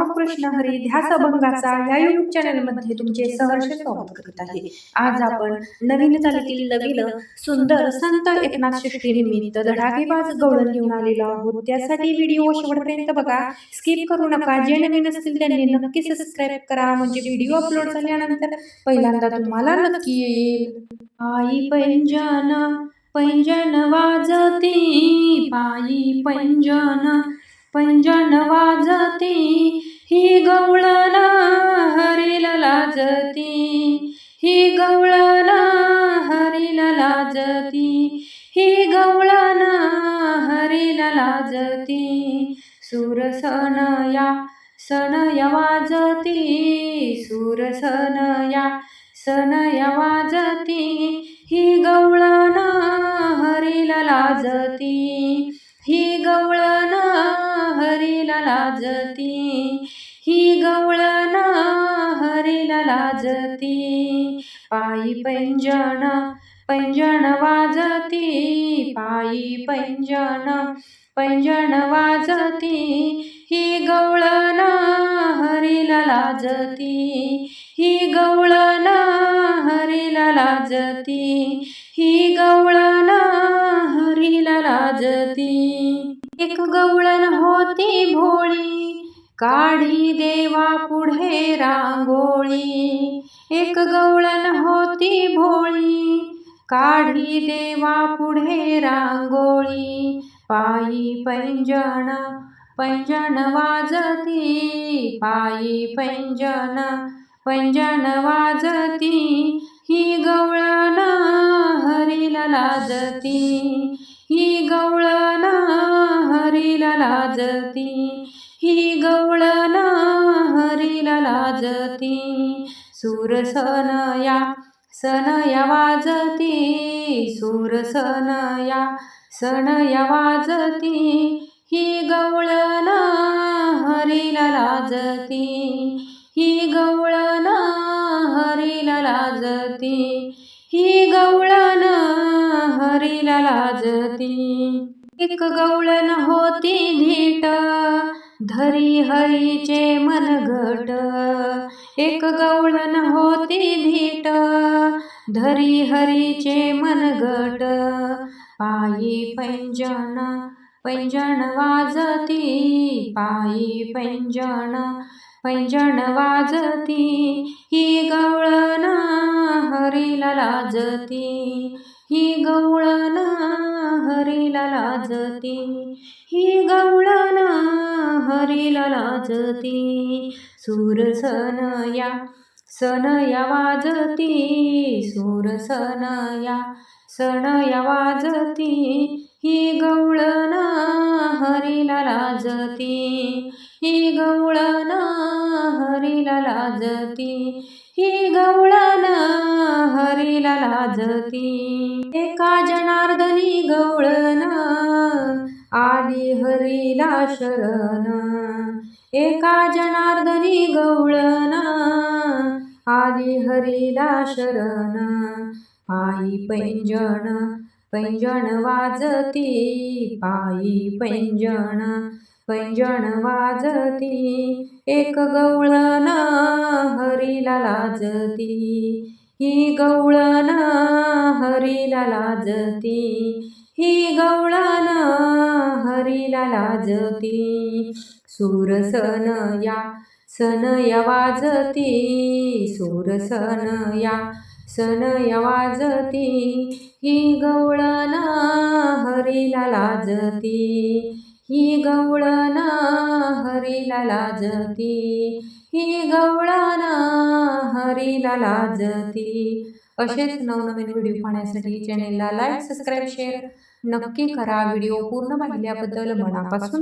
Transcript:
रामकृष्ण हरी ध्यास अभंगाचा या युट्यूब चॅनलमध्ये तुमचे सहर्ष स्वागत करत आहे. आज आपण नवीन चालीतील नवीन सुंदर संत एकनाथ षष्ठी निमित्त धडाकेबाज गवळण घेऊन आलेलो आहोत. त्यासाठी व्हिडिओ शेवटपर्यंत बघा. स्किप करू नका. जे नवीन असतील त्यांनी नक्की सबस्क्राईब करा. म्हणजे व्हिडिओ अपलोड झाल्यानंतर पहिल्यांदा तुम्हाला नक्की येईल. आई पैंजन पैंजन वाजती. पायी पैंजन पैंजन वाजती. ही गवळण हरीला लाजती. ही गवळण हरीला लाजती. ही गवळण हरीला लाजती. सुरसनया सनय या वाजती. सुरसनया सनय या वाजती. ही गवळण हरीला लाजती. ही गवळण हरीला लाजती. ही गवळण हरीला लाजती. पायी पैंजण पैंजण वाजती. पायी पैंजण पैंजण वाजती. ही गवळण हरीला लाजती. ही गवळण हरीला लाजती. ही गवळण हरीला लाजती. एक गवळण होती भोळी. काढी देवा पुढे रांगोळी. एक गवळण होती भोळी. काढी देवा पुढे रांगोळी. पायी पैंजण पैंजण वाजती. पायी पैंजण पैंजण वाजती. ही गवळण हरीला लाजती. ही गवळण हरीला लाजती. ही गवळना हरीला लाजती. सुरसनया सनया या वाजती. सुरसनया सनया या वाजती. ही गवळना हरीला लाजती. ही गवळना हरीला लाजती. ही गवळना हरीला लाजती. एक गवळण होती धीट धरी हरीचे मनगट एक गवळण होती धीट धरी हरीचे मनगट पायी पैंजण पैंजण वाजती. पायी पैंजण पैंजण वाजती. ही गवळण हरीला लाजती. ही गवळण हरीला लाजती. ही गवळण हरीला लाजती. सूरसनया सनया या वाजती. सूरसनया सनया या वाजती. ही गवळण हरीला लाजती. ही गवळण हरीला लाजती. ही गवळण हरीला लाजती. गवळना आदि आली हरीला शरण. एका जनार्दनी गवळना आली हरीला शरण. पायी पैंजण पैंजण वाजती. पायी पैंजण पैंजण वाजती. एक गवळना हरीला लाजती. ही गवळण हरीला लाजती. ही गवळण हरीला लाजती. सूरसन या सन वाजती. सूरसन या सन वाजती. ही गवळण हरीला लाजती. ही गवळण हरीला लाजती. ही गवळाना हरीला लाजती. असेच नवनवीन व्हिडिओ पाहण्यासाठी चॅनेलला लाईक सबस्क्राईब शेअर नक्की करा. व्हिडिओ पूर्ण पाहिल्याबद्दल मनापासून